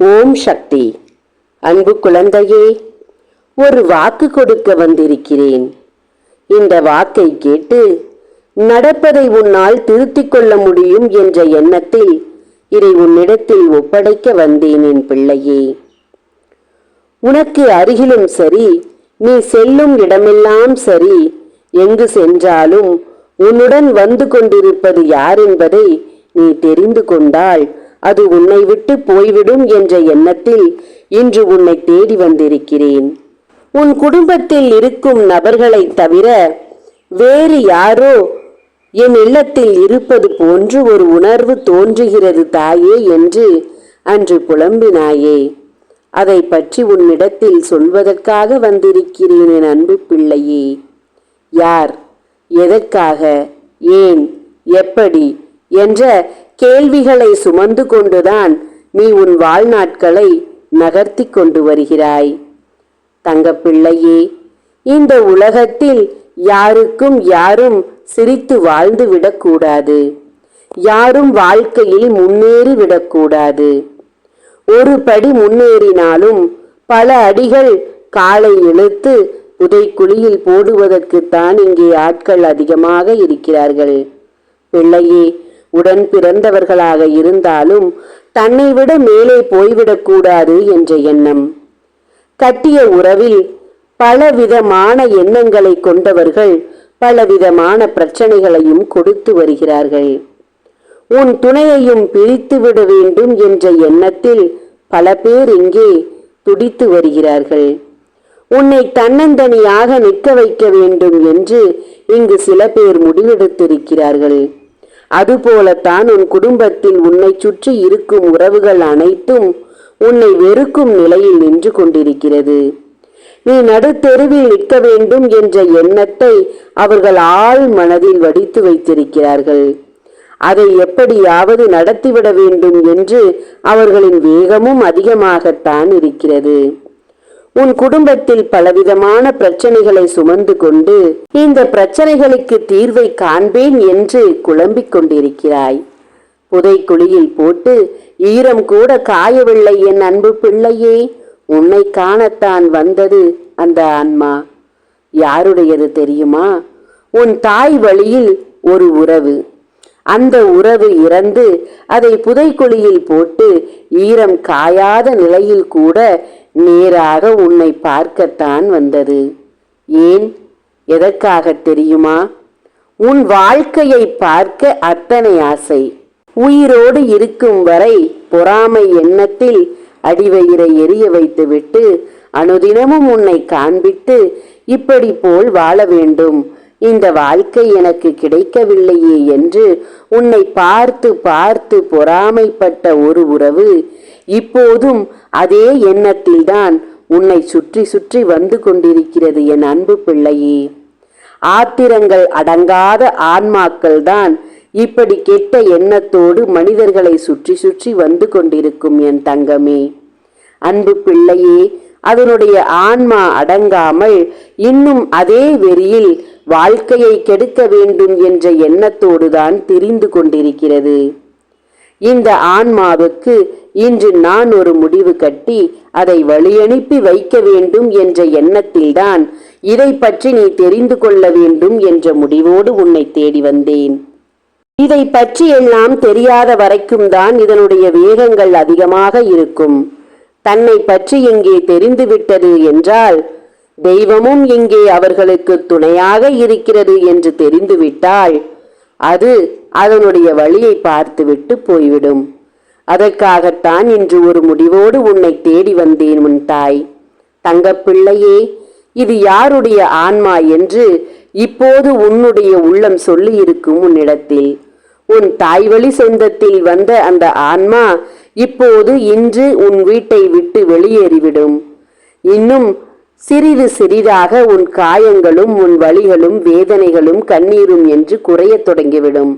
ஓம் சக்தி. அன்பு குழந்தையே ஒரு வாக்கு கொடுக்க வந்திருக்கிறேன். இந்த வாக்கை கேட்டு நடப்பதை உன்னால் திருத்திக் கொள்ள முடியும் என்ற எண்ணத்தில் இதை உன்னிடத்தில் ஒப்படைக்க வந்தேன் என் பிள்ளையே. உனக்கு அருகிலும் சரி நீ செல்லும் இடமெல்லாம் சரி எங்கு சென்றாலும் உன்னுடன் வந்து கொண்டிருப்பது யார் என்பதை நீ தெரிந்து கொண்டால் அது உன்னை விட்டு போய்விடும் என்ற எண்ணத்தில் இன்று உன்னை தேடி வந்திருக்கிறேன். உன் குடும்பத்தில் இருக்கும் நபர்களைத் தவிர வேறு யாரோ என் இல்லத்தில் இருப்பது போன்று ஒரு உணர்வு தோன்றுகிறது தாயே என்று அன்று புலம்பினாயே. அதை பற்றி உன்னிடத்தில் சொல்வதற்காக வந்திருக்கிறேன் என் அன்பு பிள்ளையே. யார்? எதற்காக? ஏன்? எப்படி? என்ற கேள்விகளை சுமந்து கொண்டுதான் நீ உன் வாழ்நாட்களை நகர்த்தி கொண்டு வருகிறாய். தங்கப்பிள்ளையே இந்த உலகத்தில் யாருக்கும் யாரும் சிரித்து வாழ்ந்து விடக்கூடாது. யாரும் வாழ்க்கையில் முன்னேறி விடக்கூடாது. ஒரு படி முன்னேறினாலும் பல அடிகள் காலை இழுத்து புதைக்குழியில் போடுவதற்குத்தான் இங்கே ஆட்கள் அதிகமாக இருக்கிறார்கள். பிள்ளையே உடன் பிறந்தவர்களாக இருந்தாலும் தன்னை விட மேலே போய்விடக்கூடாது என்ற எண்ணம். கட்டிய உறவில் பலவிதமான எண்ணங்களை கொண்டவர்கள் பலவிதமான பிரச்சனைகளையும் கொடுத்து வருகிறார்கள். உன் துணையையும் பிரித்து விட வேண்டும் என்ற எண்ணத்தில் பல பேர் இங்கே துடித்து வருகிறார்கள். உன்னை தன்னந்தனியாக நிற்க வைக்க வேண்டும் என்று இங்கு சில பேர் முடிவெடுத்திருக்கிறார்கள். அதுபோலத்தான் உன் குடும்பத்தில் உன்னை சுற்றி இருக்கும் உறவுகள் அனைத்தும் உன்னை வெறுக்கும் நிலையில் நின்று கொண்டிருக்கிறது. நீ நடுத்தெருவில் நிற்க வேண்டும் என்ற எண்ணத்தை அவர்கள் ஆழ் மனதில் வடித்து வைத்திருக்கிறார்கள். அதை எப்படியாவது நடத்திவிட வேண்டும் என்று அவர்களின் வேகமும் அதிகமாகத்தான் இருக்கிறது. உன் குடும்பத்தில் பலவிதமான பிரச்சனைகளை சுமந்து கொண்டு இந்த பிரச்சனைகளுக்கு தீர்வை காண்பேன் என்று குழம்பிக் கொண்டிருக்கிறாய். புதைக்குழியில் போட்டு ஈரம் கூட காயவில்லை என் அன்பு பிள்ளையே. உன்னை காணத்தான் வந்தது அந்த ஆன்மா. யாருடையது தெரியுமா? உன் தாய் வழியில் ஒரு உறவு. அந்த உறவு இறந்து அதை புதைக்குழியில் போட்டு ஈரம் காயாத நிலையில் கூட நேராக உன்னை பார்க்கத்தான் வந்தது. ஏன்? எதற்காக தெரியுமா? உன் வாழ்க்கையை பார்க்க அத்தனை ஆசை. உயிரோடு இருக்கும் வரை பொறாமை எண்ணத்தில் அடிவயிரை எரிய வைத்துவிட்டு அனுதினமும் உன்னை காண்பித்து இப்படி போல் வாழ வேண்டும். இந்த வாழ்க்கை எனக்கு கிடைக்கவில்லையே என்று உன்னை பார்த்து பார்த்து பொறாமைப்பட்ட ஒரு உறவு இப்போதும் அதே எண்ணத்தில்தான் உன்னை சுற்றி சுற்றி வந்து கொண்டிருக்கிறது என் அன்பு பிள்ளையே. ஆத்திரங்கள் அடங்காத ஆன்மாக்கள் தான் இப்படி கெட்ட எண்ணத்தோடு மனிதர்களை சுற்றி சுற்றி வந்து கொண்டிருக்கும் என் தங்கமே. அன்பு பிள்ளையே அதனுடைய ஆன்மா அடங்காமல் இன்னும் அதே வெறியில் வாழ்க்கையை கெடுக்க வேண்டும் என்ற எண்ணத்தோடுதான் தெரிந்து கொண்டிருக்கிறது. இந்த ஆன்மாவுக்கு இன்று நான் ஒரு முடிவு கட்டி அதை வழியனுப்பி வைக்க வேண்டும் என்ற எண்ணத்தில்தான் இதை பற்றி நீ தெரிந்து கொள்ள வேண்டும் என்ற முடிவோடு உன்னை தேடி வந்தேன். இதை பற்றி எல்லாம் தெரியாத வரைக்கும் தான் இதனுடைய வேகங்கள் அதிகமாக இருக்கும். தன்னை பற்றி இங்கே தெரிந்துவிட்டது என்றால் தெய்வமும் இங்கே அவர்களுக்கு துணையாக இருக்கிறது என்று தெரிந்துவிட்டால் அது அதனுடைய வழியை பார்த்துவிட்டு போய்விடும். அதற்காகத்தான் இன்று ஒரு முடிவோடு உன்னை தேடி வந்தேன் உன் தாய். தங்கப்பிள்ளையே இது யாருடைய ஆன்மா என்று இப்போது உன்னுடைய உள்ளம் சொல்லி இருக்கும் உன்னிடத்தில். உன் தாய்வழி சொந்தத்தில் வந்த அந்த ஆன்மா இப்போது இன்று உன் வீட்டை விட்டு வெளியேறிவிடும். இன்னும் சிறிது சிறிதாக உன் காயங்களும் உன் வழிகளும் வேதனைகளும் கண்ணீரும் என்று குறையத் தொடங்கிவிடும்.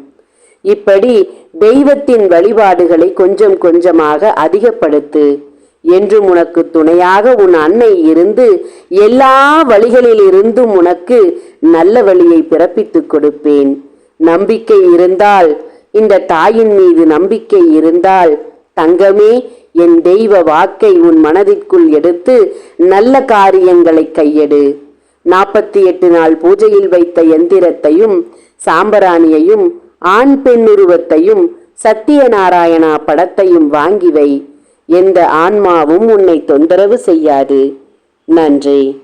இப்படி தெய்வத்தின் வழிபாடுகளை கொஞ்சம் கொஞ்சமாக அதிகப்படுத்து. என்றும் உனக்கு துணையாக உன் அன்னை இருந்து எல்லா வழிகளிலிருந்தும் உனக்கு நல்ல வழியை பிறப்பித்துக் கொடுப்பேன். நம்பிக்கை இருந்தால் இந்த தாயின் மீது நம்பிக்கை இருந்தால் தங்கமே என் தெய்வ வாக்கை உன் மனதிற்குள் எடுத்து நல்ல காரியங்களை கையெடு. நாற்பத்தி எட்டு நாள் பூஜையில் வைத்த எந்திரத்தையும் சாம்பராணியையும் ஆண் பெண்ணுருவத்தையும் சத்தியநாராயணா படத்தையும் வாங்கி வை. எந்த ஆன்மாவும் உன்னை தொந்தரவு செய்யாது. நன்றி.